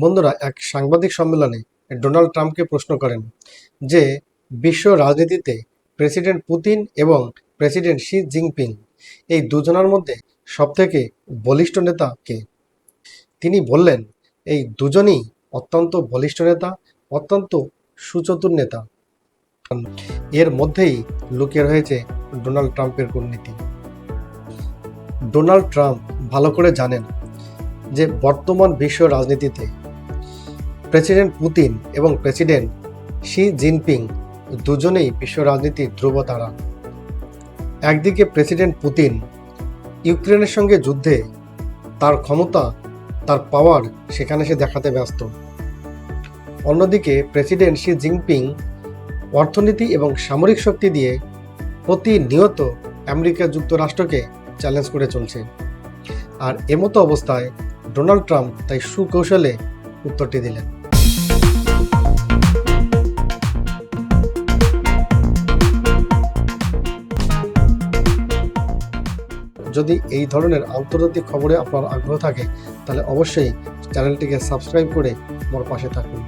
বন্ধুরা, এক সাংবাদিক সম্মেলনে ডোনাল্ড ট্রাম্পকে প্রশ্ন করেন যে, বিশ্ব রাজনীতিতে প্রেসিডেন্ট পুতিন এবং প্রেসিডেন্ট শি জিনপিং এই দুজনের মধ্যে সবথেকে বলিষ্ঠ নেতা কে? তিনি বললেন, এই দুজনই অত্যন্ত বলিষ্ঠ নেতা, অত্যন্ত সুচতুর নেতা। এর মধ্যেই লুকিয়ে রয়েছে ডোনাল্ড ট্রাম্পের কূটনীতি। ডোনাল্ড ট্রাম্প ভালো করে জানেন যে বর্তমান বিশ্ব রাজনীতিতে প্রেসিডেন্ট পুতিন এবং প্রেসিডেন্ট শি জিনপিং দুজনেই বিশ্ব রাজনীতির ধ্রুবতারা একদিকে প্রেসিডেন্ট পুতিন ইউক্রেনের সঙ্গে যুদ্ধে তার ক্ষমতা, তার পাওয়ার সেখানে সে দেখাতে ব্যস্ত। অন্যদিকে প্রেসিডেন্ট শি জিনপিং অর্থনীতি এবং সামরিক শক্তি দিয়ে প্রতিনিয়ত আমেরিকা যুক্তরাষ্ট্রকে চ্যালেঞ্জ করে চলছে। আর এমতো অবস্থায় ডোনাল্ড ট্রাম্প তাই সুকৌশলে উত্তরটি দিলেন। যদি এই ধরনের আন্তর্জাতিক খবরে আপনার আগ্রহ থাকে, তাহলে অবশ্যই চ্যানেলটিকে সাবস্ক্রাইব করে আমার পাশে থাকুন।